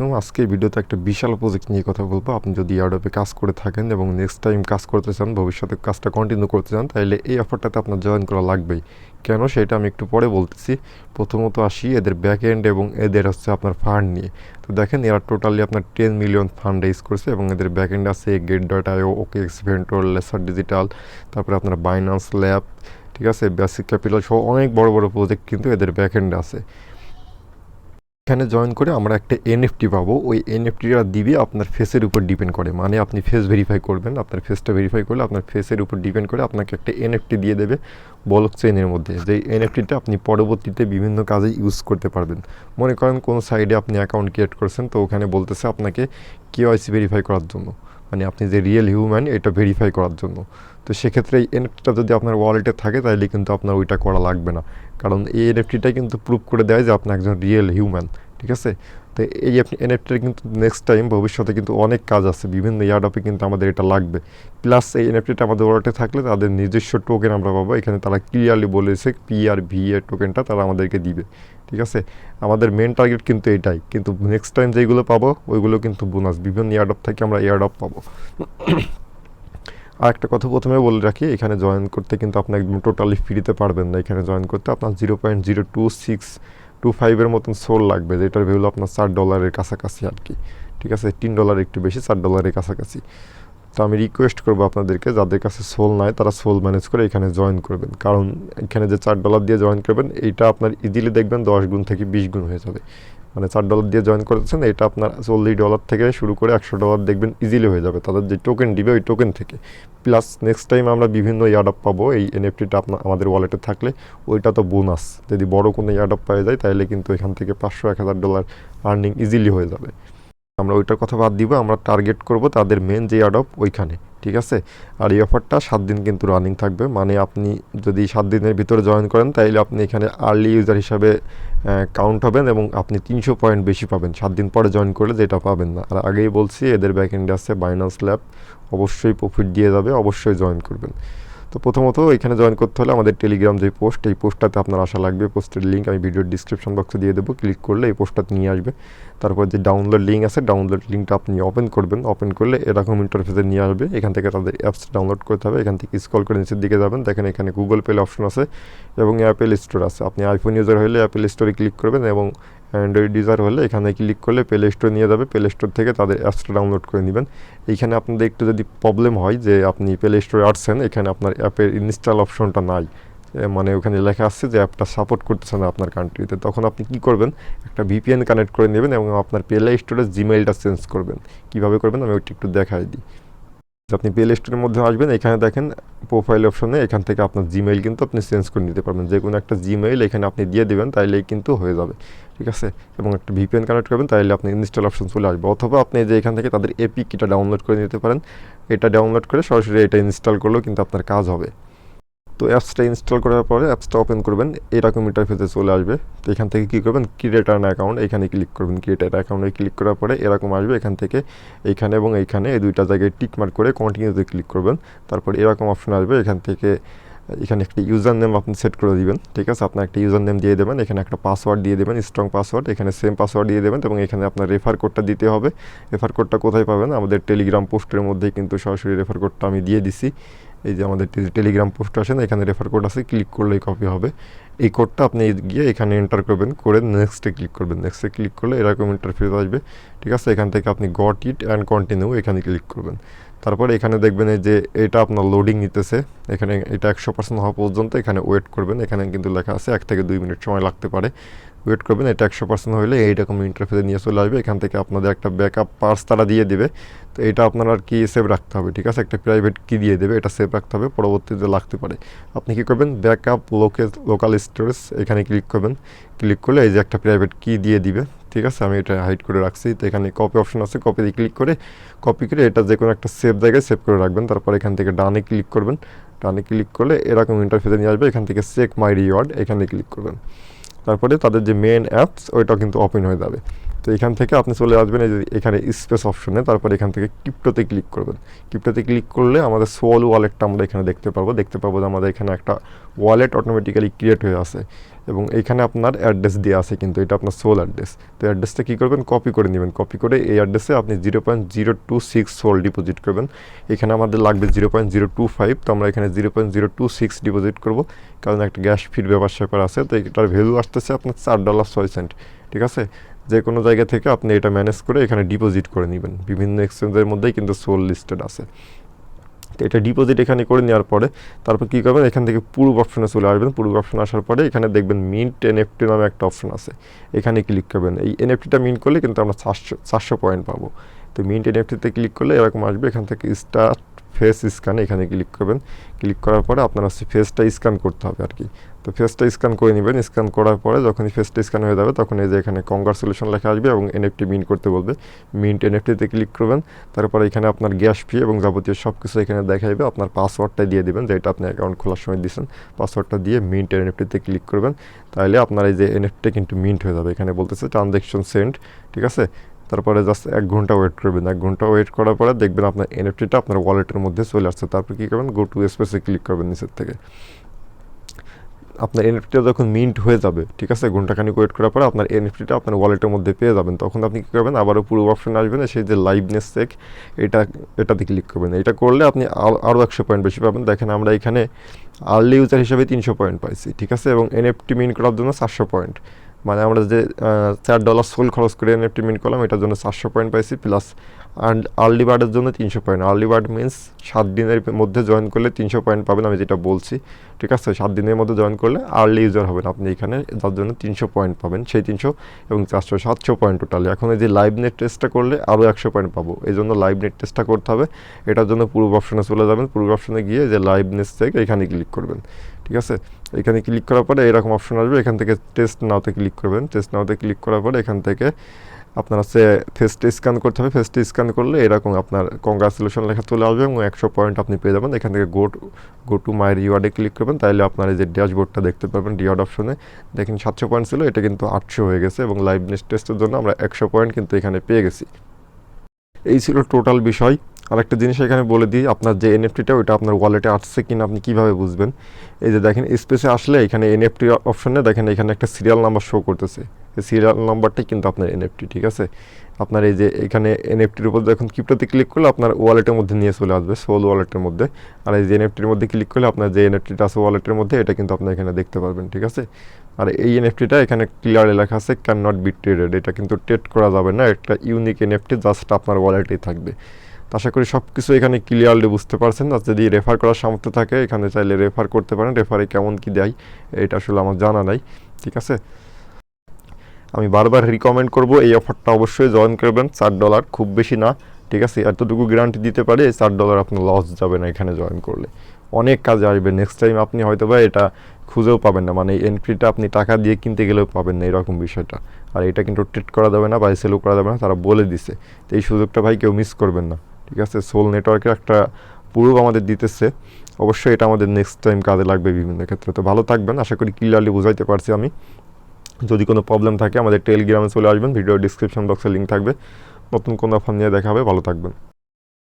আলাইকুম আজকে ভিডিওতে একটা বিশাল প্রজেক্ট নিয়ে কথা বলব। আপনি যদি ইয়ারডপে কাজ করে থাকেন এবং নেক্সট টাইম কাজ করতে চান, ভবিষ্যতে কাজটা কন্টিনিউ করতে চান, তাহলে এই অফারটাতে আপনার জয়েন করা লাগবেই। কেন? সেটা আমি একটু পরে বলতেছি। প্রথমত আসি এদের ব্যাক এন্ড এবং এদের হচ্ছে আপনার ফান্ড নিয়ে। তো দেখেন, এরা টোটালি আপনার টেন মিলিয়ন ফান্ড রেজ করছে এবং এদের ব্যাক এন্ড আছে গেট ডট আইও ওকে এক্সভেন্টর লেসার ডিজিটাল তারপরে আপনার বাইনান্স ল্যাব ঠিক আছে? বেসিক ক্যাপিটাল সহ অনেক বড় বড় প্রজেক্ট কিন্তু এদের ব্যাক এন্ডে আছে। এখানে জয়েন করে আমরা একটা এনএফটি পাবো। ওই এনএফটিটা দিবে আপনার ফেসের উপর ডিপেন্ড করে। মানে আপনি ফেস ভেরিফাই করবেন, আপনার ফেসটা ভেরিফাই করলে আপনার ফেসের উপর ডিপেন্ড করে আপনাকে একটা এনএফটি দিয়ে দেবে। বলক চেইনের মধ্যে, যে এনএফটিটা আপনি পরবর্তীতে বিভিন্ন কাজে ইউজ করতে পারবেন। মনে করেন কোন সাইডে আপনি অ্যাকাউন্ট ক্রিয়েট করছেন, তো ওখানে বলতেছে আপনাকে কেওয়াইসি ভেরিফাই করার জন্য। মানে আপনি যে রিয়েল হিউম্যান এটা ভেরিফাই করার জন্য। তো সেক্ষেত্রে এই এনএফটিটা যদি আপনার ওয়ালেটে থাকে তাহলে কিন্তু আপনার ওইটা করা লাগবে না। কারণ এই এনএফটিটা কিন্তু প্রুভ করে দেয় যে আপনি একজন রিয়েল হিউম্যান ঠিক আছে? তো এই এনএফটির কিন্তু নেক্সট টাইম ভবিষ্যতে কিন্তু অনেক কাজ আছে, বিভিন্ন ইয়ার্ডপে কিন্তু আমাদের এটা লাগবে। প্লাস এই এনএফটিটা আমাদের ওয়ালেটে থাকলে তাদের নিজস্ব টোকেন আমরা পাবো, এখানে তারা ক্লিয়ারলি বলেছে পি আর ভি এর টোকেনটা তারা আমাদেরকে দিবে, ঠিক আছে? আমাদের মেন টার্গেট কিন্তু এটাই, কিন্তু নেক্সট টাইম যেগুলো পাবো, ওইগুলো কিন্তু বোনাস বিভিন্ন ইয়ার্ডপ থেকে আমরা ইয়ার্ডপ পাবো। আর একটা কথা প্রথমে বলে রাখি, এখানে জয়েন করতে কিন্তু আপনি একদম টোটালি ফ্রিতে পারবেন না, এখানে জয়েন করতে আপনার zero point zero two six two ফাইভের মতন সোল লাগবে, যেটার ভ্যালু আপনার চার ডলারের কাছাকাছি আর কি ঠিক আছে? তিন ডলার একটু বেশি, চার ডলারের কাছাকাছি। তো আমি রিকোয়েস্ট করব আপনাদেরকে, যাদের কাছে সোল নাই, তারা সোল ম্যানেজ করে এখানে জয়েন করবেন। কারণ এখানে যে চার ডলার দিয়ে জয়েন করবেন, এইটা আপনার ইজিলি দেখবেন দশ গুণ থেকে বিশ গুণ হয়ে যাবে। মানে চার ডলার দিয়ে জয়েন করেছেন, এটা আপনার চল্লিশ ডলার থেকে শুরু করে একশো ডলার দেখবেন ইজিলি হয়ে যাবে। তাদের যে টোকেন দিবে ওই টোকেন থেকে। প্লাস নেক্সট টাইম আমরা বিভিন্ন ইয়ার্ডআপ পাবো, এই এনএফটিটা আপনার আমাদের ওয়ালেটে থাকলে, ওইটা তো বোনাস যদি বড় কোনো ইয়ার্ডআপ পাওয়া যায় তাহলে কিন্তু এখান থেকে পাঁচশো, এক হাজার ডলার আর্নিং ইজিলি হয়ে যাবে। আমরা ওইটার কথা বাদ দিব, আমরা টার্গেট করব তাদের মেন যে ইয়ার্ডআপ ওইখানে। ঠিক আছে? আর এই অফারটা সাত দিন কিন্তু রানিং থাকবে। মানে আপনি যদি সাত দিনের ভিতরে জয়েন করেন তাহলে আপনি এখানে আর্লি ইউজার হিসাবে কাউন্ট হবেন এবং আপনি তিনশো পয়েন্ট বেশি পাবেন। সাত দিন পরে জয়েন করলে যেটা পাবেন না। আর আগেই বলছি, এদের ব্যাক এন্ডে আছে বাইনান্স ল্যাব অবশ্যই প্রফিট দিয়ে যাবে, অবশ্যই জয়েন করবেন। তো প্রথমত এখানে জয়েন করতে হলে আমাদের টেলিগ্রাম যে পোস্ট এই পোস্টটাতে আপনার আসা লাগবে পোস্টের লিঙ্ক আমি ভিডিওর ডিসক্রিপশন বক্সে দিয়ে দেবো। ক্লিক করলে এই পোস্টটাতে নিয়ে আসবে। তারপর যে ডাউনলোড লিঙ্ক আছে ডাউনলোড লিঙ্কটা আপনি ওপেন করবেন। ওপেন করলে এরকম ইন্টারফেসে নিয়ে আসবে। এখান থেকে তাদের অ্যাপস ডাউনলোড করতে হবে। এখান থেকে স্কল করে নিচের দিকে যাবেন। দেখেন এখানে গুগল পে অপশন আছে এবং অ্যাপেল স্টোর আছে। আপনি আইফোন ইউজার হলে অ্যাপেল স্টোরে ক্লিক করবেন এবং অ্যান্ড্রয়েড ইউজার হলে এখানে ক্লিক করলে প্লে স্টোর নিয়ে যাবে। প্লে স্টোর থেকে তাদের অ্যাপসটা ডাউনলোড করে নেবেন। এইখানে আপনাদের একটু যদি প্রবলেম হয় যে আপনি প্লে স্টোরে আসছেন এখানে আপনার অ্যাপের ইনস্টল অপশনটা নাই। মানে ওখানে লেখা আসছে যে অ্যাপটা সাপোর্ট করতেছে না আপনার কান্ট্রিতে তখন আপনি কি করবেন? একটা ভিপিএন কানেক্ট করে নেবেন এবং আপনার প্লে স্টোরে জিমেইলটা চেঞ্জ করবেন। কীভাবে করবেন? আমি ওইটা একটু দেখাই দিই। আপনি প্লে স্টোরের মধ্যে আসবেন, এখানে দেখেন প্রোফাইল অপশনে এখান থেকে আপনার জিমেইল কিন্তু আপনি চেঞ্জ করে নিতে পারবেন। যে কোনো একটা জিমেইল এখানে আপনি দিয়ে দেবেন তাইলেই কিন্তু হয়ে যাবে, ঠিক আছে? এবং একটা ভিপিএন কানেক্ট করবেন, তাইলে আপনি ইনস্টল অপশন চলে আসবে। অথবা আপনি যে এখান থেকে তাদের এপি কিটা ডাউনলোড করে নিতে পারেন। এটা ডাউনলোড করে সরাসরি এটা ইনস্টল করলেও কিন্তু আপনার কাজ হবে। তো অ্যাপসটা ইনস্টল করার পরে অ্যাপসটা ওপেন করবেন। এরকম ইন্টারফেসে চলে আসবে। তো এখান থেকে কী করবেন? ক্রিয়েট অ্যান অ্যাকাউন্ট এখানে ক্লিক করবেন। ক্রিয়েট অ্যান অ্যাকাউন্টে ক্লিক করার পরে এরকম আসবে। এখান থেকে এইখানে এবং এইখানে এই দুইটা জায়গায় টিক মার্ক করে কন্টিনিউতে ক্লিক করবেন। তারপর এরকম অপশন আসবে। এখান থেকে এখানে একটা ইউজার নেম আপনি সেট করে দিবেন। ঠিক আছে? আপনার একটা ইউজার নেম দিয়ে দেবেন। এখানে একটা পাসওয়ার্ড দিয়ে দেবেন। স্ট্রং পাসওয়ার্ড এখানে সেম পাসওয়ার্ড দিয়ে দেবেন এবং এখানে আপনার রেফার কোডটা দিতে হবে। রেফার কোডটা কোথায় পাবেন? আমাদের টেলিগ্রাম পোস্টের মধ্যে কিন্তু সরাসরি রেফার কোডটা আমি দিয়ে দিছি। এই যে আমাদের টেলিগ্রাম পোস্ট আছে না, এখানে রেফার কোড আছে ক্লিক করলেই কপি হবে। এই কোডটা আপনি গিয়ে এখানে এন্টার করবেন, করে নেক্সটে ক্লিক করবেন। নেক্সটে ক্লিক করলে এরকম ইন্টারফেস আসবে, ঠিক আছে? এখান থেকে আপনি গট ইট অ্যান্ড কন্টিনিউ এখানে ক্লিক করবেন। তারপরে এখানে দেখবেন যে এটা আপনার লোডিং নিতেছে, এখানে এটা একশো পার্সেন্ট হওয়া পর্যন্ত এখানে ওয়েট করবেন। এখানে কিন্তু লেখা আছে, এক থেকে দুই মিনিট সময় লাগতে পারে। ওয়েট করবেন, এটা একশো পার্সেন্ট হলে এইরকম ইন্টারফেসে নিয়ে চলে আসবে। এখান থেকে আপনাদের একটা ব্যাকআপ পার্স তারা দিয়ে দেবে। তো এটা আপনার আর কি সেভ রাখতে হবে, ঠিক আছে? একটা প্রাইভেট কি দিয়ে দেবে, এটা সেভ রাখতে হবে, পরবর্তীতে লাগতে পারে। আপনি কী করবেন? ব্যাকআপ লোকে লোকাল স্টোরেজ এখানে ক্লিক করবেন। ক্লিক করলে এই যে একটা প্রাইভেট কি দিয়ে দিবে, ঠিক আছে? আমি এটা হাইড করে রাখছি। তো এখানে কপি অপশন আছে কপি দিয়ে ক্লিক করে কপি করে এটা যে কোনো একটা সেভ জায়গায় সেভ করে রাখবেন। তারপর এখান থেকে ডানে ক্লিক করবেন। ডানে ক্লিক করলে এরকম ইন্টারফেসে নিয়ে আসবে। এখান থেকে চেক মাই রিওয়ার্ড এখানে ক্লিক করবেন। তারপরে তাদের যে মেন অ্যাপস ওইটাও কিন্তু ওপেন হয়ে যাবে। তো এখান থেকে আপনি চলে আসবেন, এই যে এখানে স্পেস অপশনে তারপরে এখান থেকে ক্রিপ্টোতে ক্লিক করবেন। ক্রিপ্টোতে ক্লিক করলে আমাদের সোল ওয়ালেটটা আমরা এখানে দেখতে পাবো দেখতে পাবো যে আমাদের এখানে একটা ওয়ালেট অটোমেটিক্যালি ক্রিয়েট হয়ে আছে। এবং এখানে আপনার অ্যাড্রেস দেওয়া আছে কিন্তু এটা আপনার সোল অ্যাড্রেস তো অ্যাড্রেসটা কী করবেন? কপি করে নেবেন। কপি করে এই অ্যাড্রেসে আপনি zero point zero two six SOL deposit করবেন। এখানে আমাদের লাগবে zero point zero two five তো আমরা এখানে zero point zero two six deposit করব। কারণ একটা গ্যাস ফির ব্যাপার স্যাপার আছে, তো এটার ভ্যালু আসতেছে আপনার চার ডলার ছয় সেন্ট, ঠিক আছে? যে কোনো জায়গা থেকে আপনি এটা ম্যানেজ করে এখানে ডিপোজিট করে নেবেন। বিভিন্ন এক্সচেঞ্জের মধ্যেই কিন্তু সোল লিস্টেড আছে। তো এটা ডিপোজিট এখানে করে নেওয়ার পরে তারপর কী করবেন? এখান থেকে পূর্ব অপশনে চলে আসবেন। পূর্ব অপশনে আসার পরে এখানে দেখবেন মিন্ট এন এনএফটি নামে একটা অপশন আছে। এখানে ক্লিক করবেন। এই এন এফটিটা মিন্ট করলে কিন্তু আমরা চারশো চারশো পয়েন্ট পাবো। তো মিন্ট এন এফটিতে ক্লিক করলে এরকম আসবে। এখান থেকে স্টার্ট ফেস স্ক্যান এখানে ক্লিক করবেন। ক্লিক করার পরে আপনার হচ্ছে ফেসটা স্ক্যান করতে হবে আর কি তো ফেসটা স্ক্যান করে নেবেন। স্ক্যান করার পরে যখনই ফেসটা স্ক্যান হয়ে যাবে, তখন এই যে এখানে কংগ্রাচুলেশন লেখা আসবে এবং এনএফটি মিন্ট করতে বলবে। মিন্ট এনএফটিতে ক্লিক করবেন। তারপরে এখানে আপনার গ্যাস ফি এবং যাবতীয় সব কিছু এখানে দেখাইবে। আপনার পাসওয়ার্ডটা দিয়ে দিবেন, যেটা আপনি অ্যাকাউন্ট খোলার সময় দিয়েছেন। পাসওয়ার্ডটা দিয়ে মিন্ট এনএফটিতে ক্লিক করবেন। তাহলে আপনার এই যে এনএফটি কিন্তু মিন্ট হয়ে যাবে। এখানে বলতেছে ট্রানজ্যাকশন সেন্ড ঠিক আছে? তারপরে জাস্ট এক ঘণ্টা ওয়েট করবেন। এক ঘণ্টা ওয়েট করার পরে দেখবেন আপনার এনএফটিটা আপনার ওয়ালেটের মধ্যে চলে আসছে। তারপর কী করবেন? গো টু স্পেসে ক্লিক করবেন নিচের থেকে। আপনার এনএফটিটা যখন মিন্ট হয়ে যাবে, ঠিক আছে? ঘন্টাখানিক ওয়েট করার পরে আপনার এনএফটিটা আপনার ওয়ালেটের মধ্যে পেয়ে যাবেন। তখন আপনি কী করবেন? আবারও পুরো অপশন আসবেন সেই যে লাইভনেস চেক এটা, এটাতে ক্লিক করবেন। এটা করলে আপনি আরও একশো পয়েন্ট বেশি পাবেন। দেখেন আমরা এখানে আর্লি ইউজার হিসেবে তিনশো পয়েন্ট পাইছি, ঠিক আছে? এবং এনএফটি মিন্ট করার জন্য চারশো পয়েন্ট মানে আমরা যে চার ডলার সোল খরচ করে এনএফটি মিন্ট করলাম, এটার জন্য চারশো পয়েন্ট পাইছি প্লাস আর্লি বার্ডের জন্য তিনশো পয়েন্ট আর্লি বার্ড মিনস সাত দিনের মধ্যে জয়েন করলে তিনশো পয়েন্ট পাবেন, আমি যেটা বলছি, ঠিক আছে? সাত দিনের মধ্যে জয়েন করলে আর্লি ইউজার হবেন আপনি এখানে, যার জন্য তিনশো পয়েন্ট পাবেন, সেই তিনশো এবং চারশো, সাতশো পয়েন্ট টোটালি এখন এই যে লাইভ নেট টেস্টটা করলে আরও একশো পয়েন্ট পাবো। এই জন্য লাইভ নেট টেস্টটা করতে হবে। এটার জন্য পূর্ব অপশনে চলে যাবেন। পূর্ব অপশনে গিয়ে যে লাইভ নেট থেকে এখানে ক্লিক করবেন। ঠিক আছে? এখানে ক্লিক করার পরে এরকম অপশন আসবে, এখান থেকে টেস্ট নাওতে ক্লিক করবেন। টেস্ট নাওতে ক্লিক করার পরে এখান থেকে আপনার হচ্ছে ফেসটা স্ক্যান করতে হবে। ফেসটা স্ক্যান করলে এরকম আপনার কংগ্রাচুলেশন লেখা চলে আসবে এবং একশো পয়েন্ট আপনি পেয়ে যাবেন। এখান থেকে গো গো টু মাই রিওয়ার্ডে ক্লিক করবেন। তাহলে আপনার এই যে ড্যাশবোর্ডটা দেখতে পাবেন রিওয়ার্ড অপশনে দেখেন সাতশো পয়েন্ট ছিল, এটা কিন্তু আটশো হয়ে গেছে এবং লাইভ টেস্টের জন্য আমরা একশো পয়েন্ট কিন্তু এখানে পেয়ে গেছি। এই ছিল টোটাল বিষয়। আরেকটা জিনিস এখানে বলে দিই, আপনার যে এনএফটিটা ওইটা আপনার ওয়ালেটে আসছে কিনা আপনি কীভাবে বুঝবেন? এই যে দেখেন স্পেসে আসলে এখানে এনএফটি অপশনে দেখেন, এখানে একটা সিরিয়াল নাম্বার শো করতেছে। এই সিরিয়াল নাম্বারটাই কিন্তু আপনার এনএফটি ঠিক আছে? আপনার এই যে এখানে এনএফটির উপর যখন কিপটাতে ক্লিক করলে আপনার ওয়ালেটের মধ্যে নিয়ে চলে আসবে সোল ওয়ালেটের মধ্যে। আর এই যে এনএফটির মধ্যে ক্লিক করলে আপনার যে এনএফটিটা আছে ওয়ালেটের মধ্যে, এটা কিন্তু আপনি এখানে দেখতে পারবেন, ঠিক আছে? আর এই এনএফটিটা এখানে ক্লিয়ারে লেখা আছে ক্যান নট বি ট্রেডেড এটা কিন্তু ট্রেড করা যাবে না, একটা ইউনিক এনএফটি জাস্ট আপনার ওয়ালেটেই থাকবে। আশা করি সব কিছু এখানে ক্লিয়ারলি বুঝতে পারছেন। আর যদি রেফার করার সামর্থ্য থাকে, এখানে চাইলে রেফার করতে পারেন। রেফারে কেমন কি দেয়, এটা আসলে আমার জানা নাই। ঠিক আছে? আমি বারবার রিকমেন্ড করব, এই অফারটা অবশ্যই জয়েন করবেন। চার ডলার খুব বেশি না, ঠিক আছে? এতটুকু গ্যারান্টি দিতে পারে চার ডলার আপনার লস যাবে না এখানে জয়েন করলে। অনেক কাজে আসবে। নেক্সট টাইম আপনি হয়তো বা এটা খুঁজেও পাবেন না। মানে এন্ট্রিটা আপনি টাকা দিয়ে কিনতে গেলেও পাবেন না এরকম বিষয়টা। আর এটা কিন্তু ট্রিট করা যাবে না বা সেলও করা যাবে না, তারা বলে দিছে। তো এই সুযোগটা ভাই কেউ মিস করবেন না। ঠিক আছে? সোল নেটওয়ার্কের একটা প্রুফ আমাদের দিতেছে। অবশ্যই এটা আমাদের নেক্সট টাইম কাজে লাগবে বিভিন্ন ক্ষেত্রে। তো ভালো থাকবেন। আশা করি ক্লিয়ারলি বুঝাইতে পারছি আমি। যদি কোনো প্রবলেম থাকে আমাদের টেলিগ্রামে চলে আসবেন। ভিডিও ডিসক্রিপশন বক্সে লিঙ্ক থাকবে। নতুন কোনো অফার নিয়ে দেখা হবে ভালো থাকবেন।